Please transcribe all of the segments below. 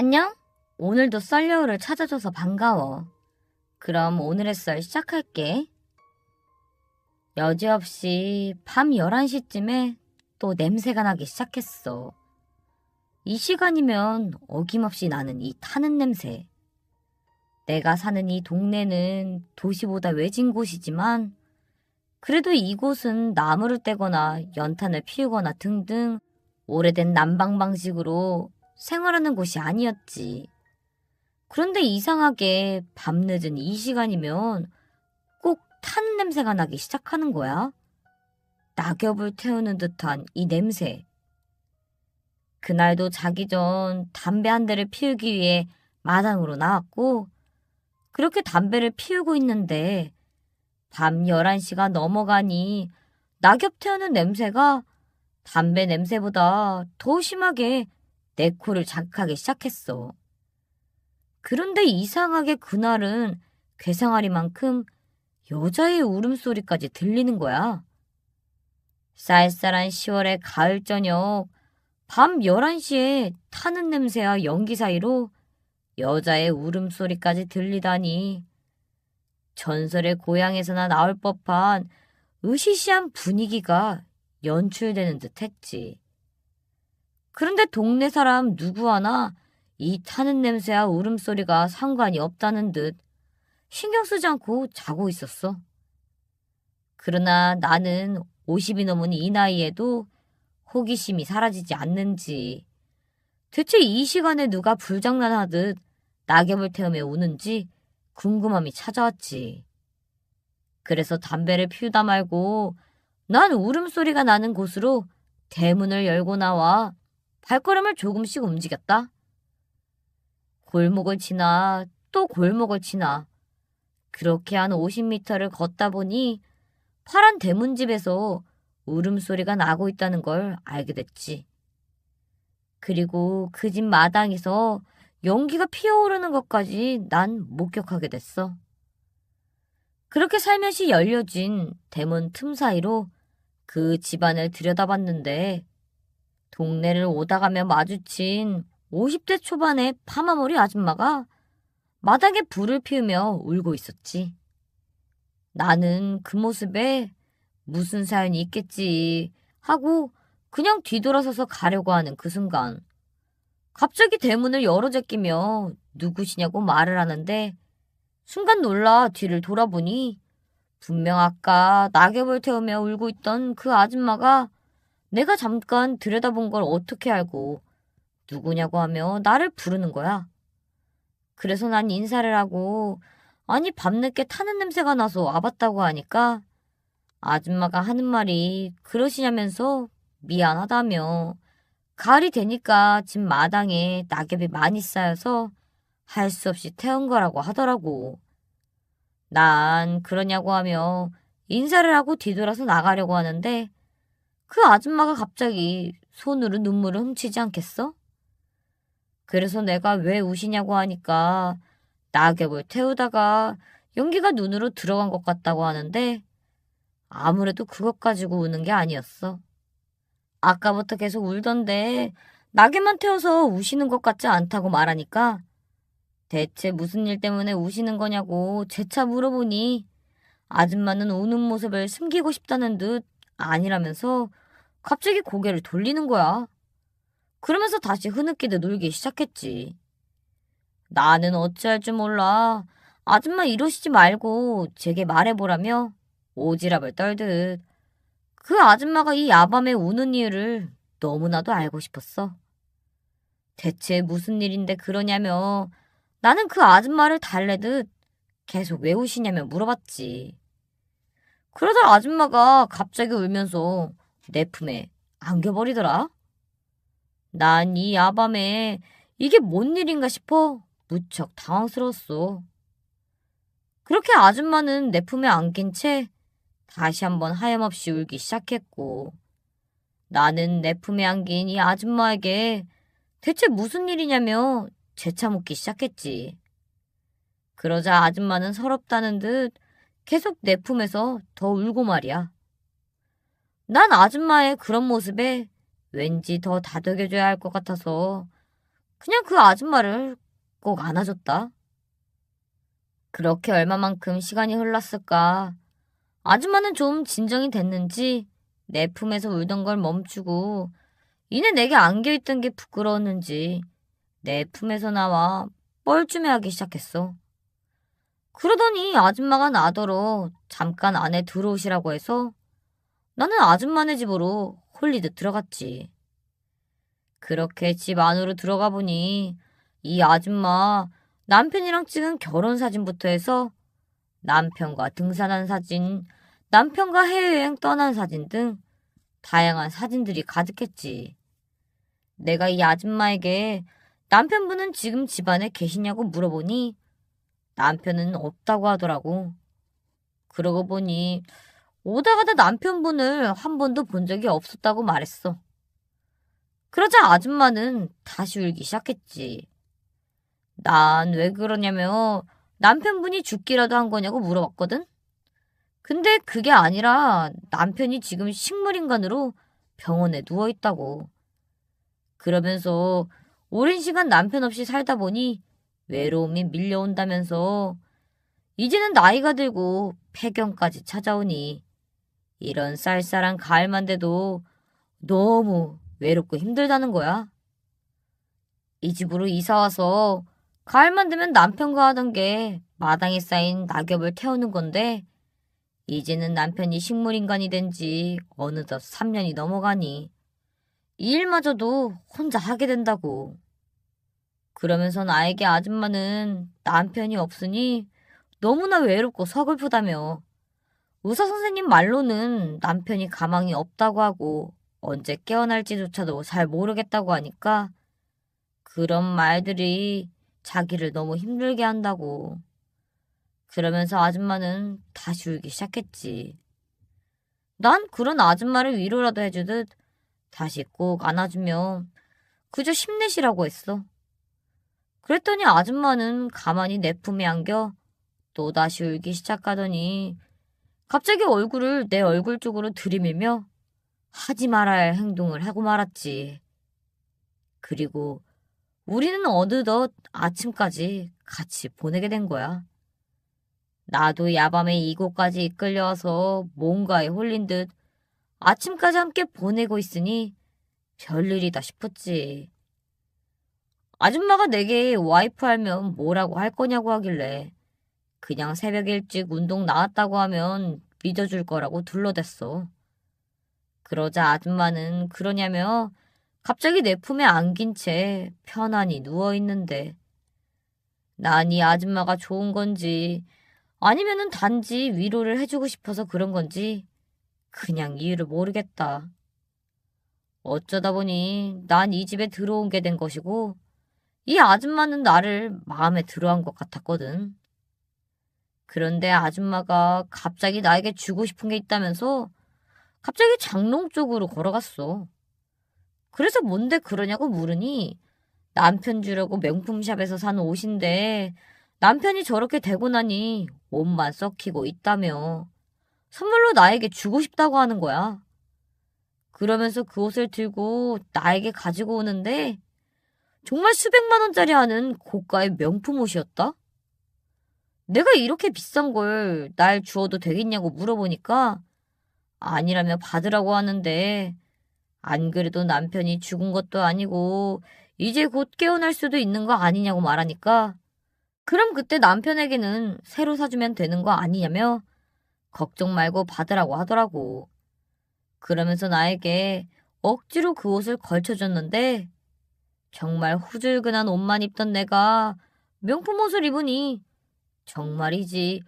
안녕? 오늘도 썰여울을 찾아줘서 반가워. 그럼 오늘의 썰 시작할게. 여지없이 밤 11시쯤에 또 냄새가 나기 시작했어. 이 시간이면 어김없이 나는 이 타는 냄새. 내가 사는 이 동네는 도시보다 외진 곳이지만 그래도 이곳은 나무를 떼거나 연탄을 피우거나 등등 오래된 난방 방식으로 생활하는 곳이 아니었지. 그런데 이상하게 밤늦은 이 시간이면 꼭탄 냄새가 나기 시작하는 거야. 낙엽을 태우는 듯한 이 냄새. 그날도 자기 전 담배 한 대를 피우기 위해 마당으로 나왔고, 그렇게 담배를 피우고 있는데, 밤 11시가 넘어가니 낙엽 태우는 냄새가 담배 냄새보다 더 심하게 내 코를 자극하기 시작했어. 그런데 이상하게 그날은 괴상하리만큼 여자의 울음소리까지 들리는 거야. 쌀쌀한 10월의 가을 저녁, 밤 11시에 타는 냄새와 연기 사이로 여자의 울음소리까지 들리다니. 전설의 고향에서나 나올 법한 으시시한 분위기가 연출되는 듯 했지. 그런데 동네 사람 누구 하나 이 타는 냄새와 울음소리가 상관이 없다는 듯 신경 쓰지 않고 자고 있었어. 그러나 나는 50이 넘은 이 나이에도 호기심이 사라지지 않는지, 대체 이 시간에 누가 불장난하듯 낙엽을 태우며 우는지 궁금함이 찾아왔지. 그래서 담배를 피우다 말고 난 울음소리가 나는 곳으로 대문을 열고 나와 발걸음을 조금씩 움직였다. 골목을 지나 또 골목을 지나 그렇게 한 50m를 걷다 보니 파란 대문집에서 울음소리가 나고 있다는 걸 알게 됐지. 그리고 그 집 마당에서 연기가 피어오르는 것까지 난 목격하게 됐어. 그렇게 살며시 열려진 대문 틈 사이로 그 집안을 들여다봤는데 동네를 오다가며 마주친 50대 초반의 파마머리 아줌마가 마당에 불을 피우며 울고 있었지. 나는 그 모습에 무슨 사연이 있겠지 하고 그냥 뒤돌아서서 가려고 하는 그 순간 갑자기 대문을 열어 제끼며 누구시냐고 말을 하는데 순간 놀라 뒤를 돌아보니 분명 아까 낙엽을 태우며 울고 있던 그 아줌마가 내가 잠깐 들여다본 걸 어떻게 알고 누구냐고 하며 나를 부르는 거야. 그래서 난 인사를 하고 아니 밤늦게 타는 냄새가 나서 와봤다고 하니까 아줌마가 하는 말이 그러시냐면서 미안하다며 가을이 되니까 집 마당에 낙엽이 많이 쌓여서 할 수 없이 태운 거라고 하더라고. 난 그러냐고 하며 인사를 하고 뒤돌아서 나가려고 하는데 그 아줌마가 갑자기 손으로 눈물을 훔치지 않겠어? 그래서 내가 왜 우시냐고 하니까 낙엽을 태우다가 연기가 눈으로 들어간 것 같다고 하는데 아무래도 그것 가지고 우는 게 아니었어. 아까부터 계속 울던데 낙엽만 태워서 우시는 것 같지 않다고 말하니까 대체 무슨 일 때문에 우시는 거냐고 재차 물어보니 아줌마는 우는 모습을 숨기고 싶다는 듯 아니라면서 갑자기 고개를 돌리는 거야. 그러면서 다시 흐느끼듯 울기 시작했지. 나는 어찌할 줄 몰라. 아줌마 이러시지 말고 제게 말해보라며 오지랖을 떨듯 그 아줌마가 이 야밤에 우는 이유를 너무나도 알고 싶었어. 대체 무슨 일인데 그러냐며 나는 그 아줌마를 달래듯 계속 왜 우시냐며 물어봤지. 그러다 아줌마가 갑자기 울면서 내 품에 안겨버리더라. 난 이 야밤에 이게 뭔 일인가 싶어 무척 당황스러웠어. 그렇게 아줌마는 내 품에 안긴 채 다시 한번 하염없이 울기 시작했고 나는 내 품에 안긴 이 아줌마에게 대체 무슨 일이냐며 재차 묻기 시작했지. 그러자 아줌마는 서럽다는 듯 계속 내 품에서 더 울고 말이야. 난 아줌마의 그런 모습에 왠지 더 다독여줘야 할 것 같아서 그냥 그 아줌마를 꼭 안아줬다. 그렇게 얼마만큼 시간이 흘렀을까. 아줌마는 좀 진정이 됐는지 내 품에서 울던 걸 멈추고 이내 내게 안겨있던 게 부끄러웠는지 내 품에서 나와 뻘쭘해하기 시작했어. 그러더니 아줌마가 나더러 잠깐 안에 들어오시라고 해서 나는 아줌마네 집으로 홀리듯 들어갔지. 그렇게 집 안으로 들어가 보니 이 아줌마 남편이랑 찍은 결혼 사진부터 해서 남편과 등산한 사진, 남편과 해외여행 떠난 사진 등 다양한 사진들이 가득했지. 내가 이 아줌마에게 남편분은 지금 집안에 계시냐고 물어보니 남편은 없다고 하더라고. 그러고 보니 오다 가다 남편분을 한 번도 본 적이 없었다고 말했어. 그러자 아줌마는 다시 울기 시작했지. 난 왜 그러냐며 남편분이 죽기라도 한 거냐고 물어봤거든? 근데 그게 아니라 남편이 지금 식물인간으로 병원에 누워있다고. 그러면서 오랜 시간 남편 없이 살다 보니 외로움이 밀려온다면서 이제는 나이가 들고 폐경까지 찾아오니 이런 쌀쌀한 가을만 돼도 너무 외롭고 힘들다는 거야. 이 집으로 이사 와서 가을만 되면 남편과 하던 게 마당에 쌓인 낙엽을 태우는 건데 이제는 남편이 식물인간이 된 지 어느덧 3년이 넘어가니 이 일마저도 혼자 하게 된다고. 그러면서 나에게 아줌마는 남편이 없으니 너무나 외롭고 서글프다며 의사 선생님 말로는 남편이 가망이 없다고 하고 언제 깨어날지조차도 잘 모르겠다고 하니까 그런 말들이 자기를 너무 힘들게 한다고. 그러면서 아줌마는 다시 울기 시작했지. 난 그런 아줌마를 위로라도 해주듯 다시 꼭 안아주며 그저 힘내시라고 했어. 그랬더니 아줌마는 가만히 내 품에 안겨 또다시 울기 시작하더니 갑자기 얼굴을 내 얼굴 쪽으로 들이밀며 하지 말아야 할 행동을 하고 말았지. 그리고 우리는 어느덧 아침까지 같이 보내게 된 거야. 나도 야밤에 이곳까지 이끌려와서 뭔가에 홀린 듯 아침까지 함께 보내고 있으니 별일이다 싶었지. 아줌마가 내게 와이프 하면 뭐라고 할 거냐고 하길래 그냥 새벽 일찍 운동 나왔다고 하면 믿어줄 거라고 둘러댔어. 그러자 아줌마는 그러냐며 갑자기 내 품에 안긴 채 편안히 누워있는데 난 이 아줌마가 좋은 건지 아니면은 단지 위로를 해주고 싶어서 그런 건지 그냥 이유를 모르겠다. 어쩌다 보니 난 이 집에 들어온 게 된 것이고 이 아줌마는 나를 마음에 들어한 것 같았거든. 그런데 아줌마가 갑자기 나에게 주고 싶은 게 있다면서 갑자기 장롱 쪽으로 걸어갔어. 그래서 뭔데 그러냐고 물으니 남편 주려고 명품샵에서 산 옷인데 남편이 저렇게 되고 나니 옷만 썩히고 있다며 선물로 나에게 주고 싶다고 하는 거야. 그러면서 그 옷을 들고 나에게 가지고 오는데 정말 수백만 원짜리 하는 고가의 명품 옷이었다? 내가 이렇게 비싼 걸 날 주어도 되겠냐고 물어보니까 아니라며 받으라고 하는데 안 그래도 남편이 죽은 것도 아니고 이제 곧 깨어날 수도 있는 거 아니냐고 말하니까 그럼 그때 남편에게는 새로 사주면 되는 거 아니냐며 걱정 말고 받으라고 하더라고. 그러면서 나에게 억지로 그 옷을 걸쳐줬는데 정말 후줄근한 옷만 입던 내가 명품 옷을 입으니 정말이지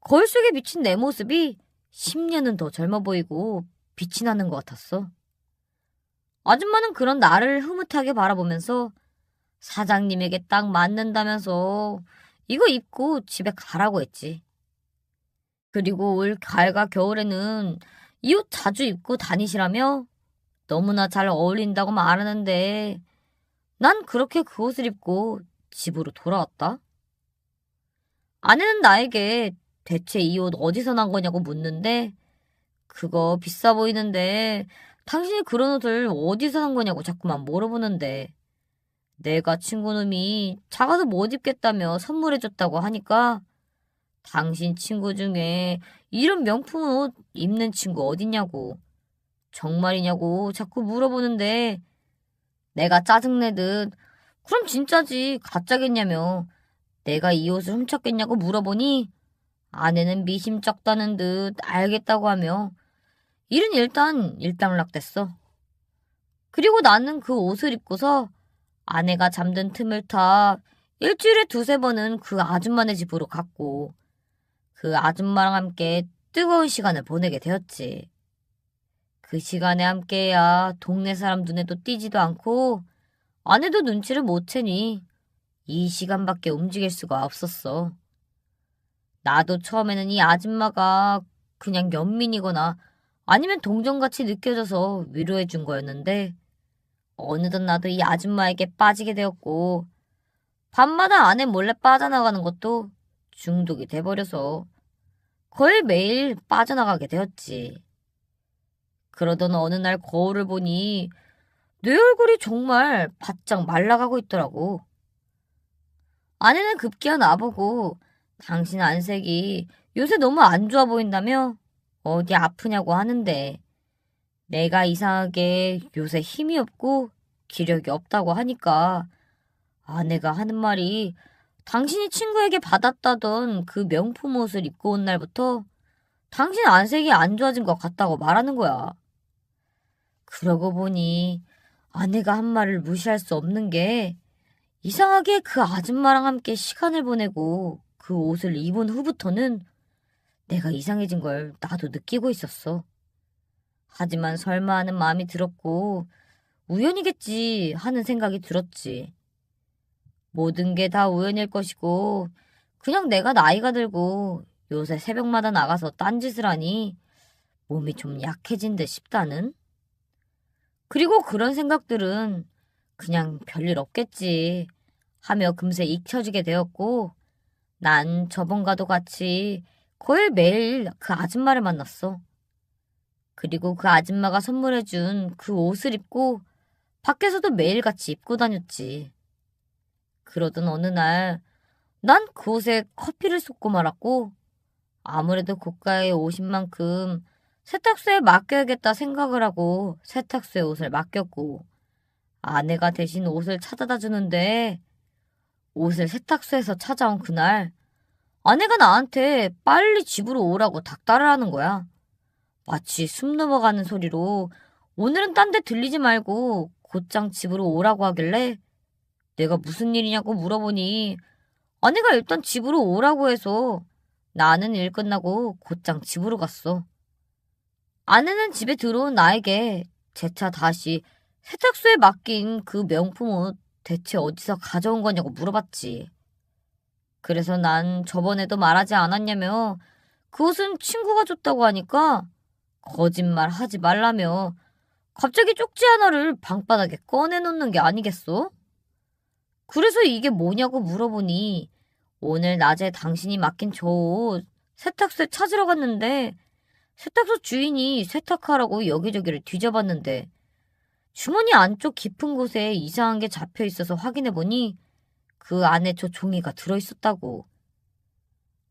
거울 속에 비친 내 모습이 10년은 더 젊어 보이고 빛이 나는 것 같았어. 아줌마는 그런 나를 흐뭇하게 바라보면서 사장님에게 딱 맞는다면서 이거 입고 집에 가라고 했지. 그리고 올 가을과 겨울에는 이 옷 자주 입고 다니시라며 너무나 잘 어울린다고 말하는데 난 그렇게 그 옷을 입고 집으로 돌아왔다. 아내는 나에게 대체 이 옷 어디서 난 거냐고 묻는데 그거 비싸 보이는데 당신이 그런 옷을 어디서 산 거냐고 자꾸만 물어보는데 내가 친구놈이 작아서 못 입겠다며 선물해줬다고 하니까 당신 친구 중에 이런 명품 옷 입는 친구 어딨냐고. 정말이냐고 자꾸 물어보는데 내가 짜증내듯 그럼 진짜지 가짜겠냐며 내가 이 옷을 훔쳤겠냐고 물어보니 아내는 미심쩍다는 듯 알겠다고 하며 일은 일단 일단락됐어. 그리고 나는 그 옷을 입고서 아내가 잠든 틈을 타 일주일에 두세 번은 그 아줌마네 집으로 갔고 그 아줌마랑 함께 뜨거운 시간을 보내게 되었지. 그 시간에 함께해야 동네 사람 눈에도 띄지도 않고 아내도 눈치를 못 채니 이 시간밖에 움직일 수가 없었어. 나도 처음에는 이 아줌마가 그냥 연민이거나 아니면 동정같이 느껴져서 위로해 준 거였는데 어느덧 나도 이 아줌마에게 빠지게 되었고 밤마다 아내 몰래 빠져나가는 것도 중독이 돼버려서 거의 매일 빠져나가게 되었지. 그러던 어느 날 거울을 보니 내 얼굴이 정말 바짝 말라가고 있더라고. 아내는 급기야 나보고 당신 안색이 요새 너무 안 좋아 보인다며 어디 아프냐고 하는데 내가 이상하게 요새 힘이 없고 기력이 없다고 하니까 아내가 하는 말이 당신이 친구에게 받았다던 그 명품 옷을 입고 온 날부터 당신 안색이 안 좋아진 것 같다고 말하는 거야. 그러고 보니 아내가 한 말을 무시할 수 없는 게 이상하게 그 아줌마랑 함께 시간을 보내고 그 옷을 입은 후부터는 내가 이상해진 걸 나도 느끼고 있었어. 하지만 설마 하는 마음이 들었고 우연이겠지 하는 생각이 들었지. 모든 게 다 우연일 것이고 그냥 내가 나이가 들고 요새 새벽마다 나가서 딴짓을 하니 몸이 좀 약해진 듯 싶다는? 그리고 그런 생각들은 그냥 별일 없겠지 하며 금세 잊혀지게 되었고 난 저번과도 같이 거의 매일 그 아줌마를 만났어. 그리고 그 아줌마가 선물해준 그 옷을 입고 밖에서도 매일같이 입고 다녔지. 그러던 어느 날 난 그 옷에 커피를 쏟고 말았고 아무래도 고가의 옷인 만큼 세탁소에 맡겨야겠다 생각을 하고 세탁소에 옷을 맡겼고 아내가 대신 옷을 찾아다 주는데 옷을 세탁소에서 찾아온 그날 아내가 나한테 빨리 집으로 오라고 닥달을 하는 거야. 마치 숨 넘어가는 소리로 오늘은 딴 데 들리지 말고 곧장 집으로 오라고 하길래 내가 무슨 일이냐고 물어보니 아내가 일단 집으로 오라고 해서 나는 일 끝나고 곧장 집으로 갔어. 아내는 집에 들어온 나에게 재차 다시 세탁소에 맡긴 그 명품 옷 대체 어디서 가져온 거냐고 물어봤지. 그래서 난 저번에도 말하지 않았냐며 그 옷은 친구가 줬다고 하니까 거짓말 하지 말라며 갑자기 쪽지 하나를 방바닥에 꺼내놓는 게 아니겠어? 그래서 이게 뭐냐고 물어보니 오늘 낮에 당신이 맡긴 저 옷 세탁소에 찾으러 갔는데 세탁소 주인이 세탁하라고 여기저기를 뒤져봤는데 주머니 안쪽 깊은 곳에 이상한 게 잡혀 있어서 확인해 보니 그 안에 저 종이가 들어 있었다고.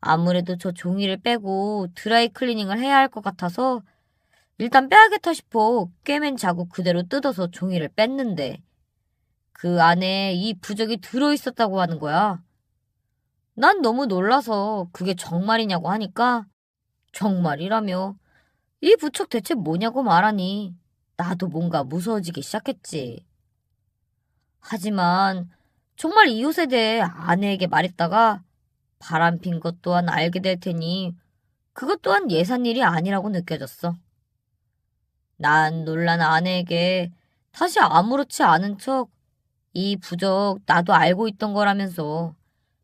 아무래도 저 종이를 빼고 드라이 클리닝을 해야 할 것 같아서 일단 빼야겠다 싶어 꿰맨 자국 그대로 뜯어서 종이를 뺐는데 그 안에 이 부적이 들어 있었다고 하는 거야. 난 너무 놀라서 그게 정말이냐고 하니까 정말이라며 이 부척 대체 뭐냐고 말하니 나도 뭔가 무서워지기 시작했지. 하지만 정말 이 옷에 대해 아내에게 말했다가 바람핀 것 또한 알게 될 테니 그것 또한 예산 일이 아니라고 느껴졌어. 난 놀란 아내에게 다시 아무렇지 않은 척 이 부적 나도 알고 있던 거라면서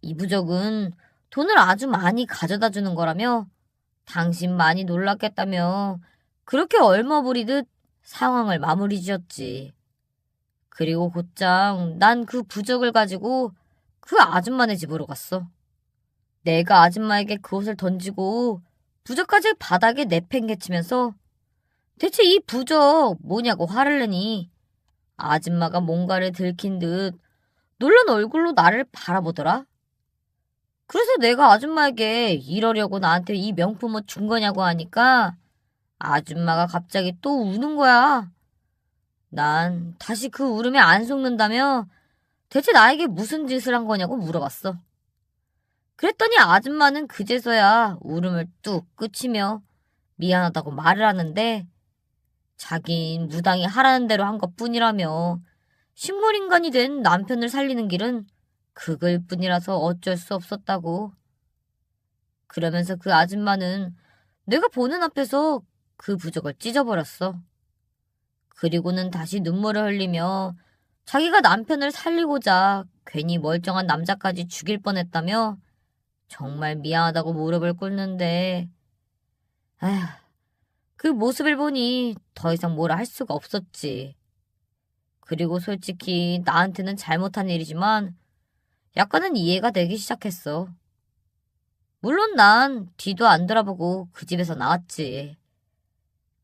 이 부적은 돈을 아주 많이 가져다 주는 거라며 당신 많이 놀랐겠다며 그렇게 얼머부리듯 상황을 마무리 지었지. 그리고 곧장 난 그 부적을 가지고 그 아줌마네 집으로 갔어. 내가 아줌마에게 그 옷을 던지고 부적까지 바닥에 내팽개치면서 대체 이 부적 뭐냐고 화를 내니 아줌마가 뭔가를 들킨 듯 놀란 얼굴로 나를 바라보더라. 그래서 내가 아줌마에게 이러려고 나한테 이 명품을 준 거냐고 하니까 아줌마가 갑자기 또 우는 거야. 난 다시 그 울음에 안 속는다며 대체 나에게 무슨 짓을 한 거냐고 물어봤어. 그랬더니 아줌마는 그제서야 울음을 뚝 그치며 미안하다고 말을 하는데 자긴 무당이 하라는 대로 한 것 뿐이라며 식물인간이 된 남편을 살리는 길은 그걸 뿐이라서 어쩔 수 없었다고. 그러면서 그 아줌마는 내가 보는 앞에서 그 부적을 찢어버렸어. 그리고는 다시 눈물을 흘리며 자기가 남편을 살리고자 괜히 멀쩡한 남자까지 죽일 뻔했다며 정말 미안하다고 무릎을 꿇는데 아휴 그 모습을 보니 더 이상 뭐라 할 수가 없었지. 그리고 솔직히 나한테는 잘못한 일이지만 약간은 이해가 되기 시작했어. 물론 난 뒤도 안 돌아보고 그 집에서 나왔지.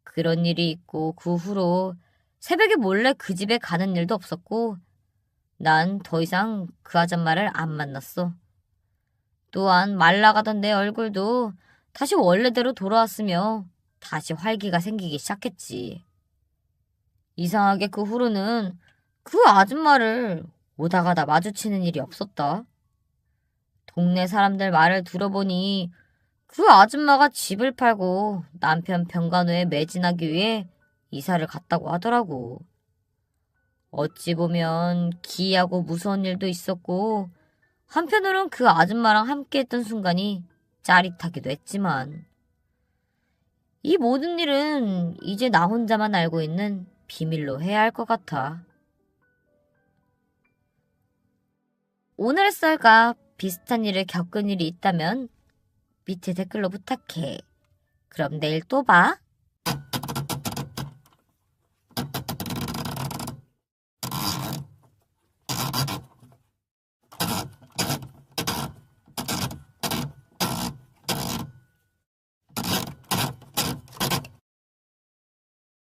그런 일이 있고 그 후로 새벽에 몰래 그 집에 가는 일도 없었고 난 더 이상 그 아줌마를 안 만났어. 또한 말라가던 내 얼굴도 다시 원래대로 돌아왔으며 다시 활기가 생기기 시작했지. 이상하게 그 후로는 그 아줌마를 오다 가다 마주치는 일이 없었다. 동네 사람들 말을 들어보니 그 아줌마가 집을 팔고 남편 병간호에 매진하기 위해 이사를 갔다고 하더라고. 어찌 보면 기이하고 무서운 일도 있었고 한편으론 그 아줌마랑 함께 했던 순간이 짜릿하기도 했지만 이 모든 일은 이제 나 혼자만 알고 있는 비밀로 해야 할 것 같아. 오늘 썰과 비슷한 일을 겪은 일이 있다면 밑에 댓글로 부탁해. 그럼 내일 또 봐.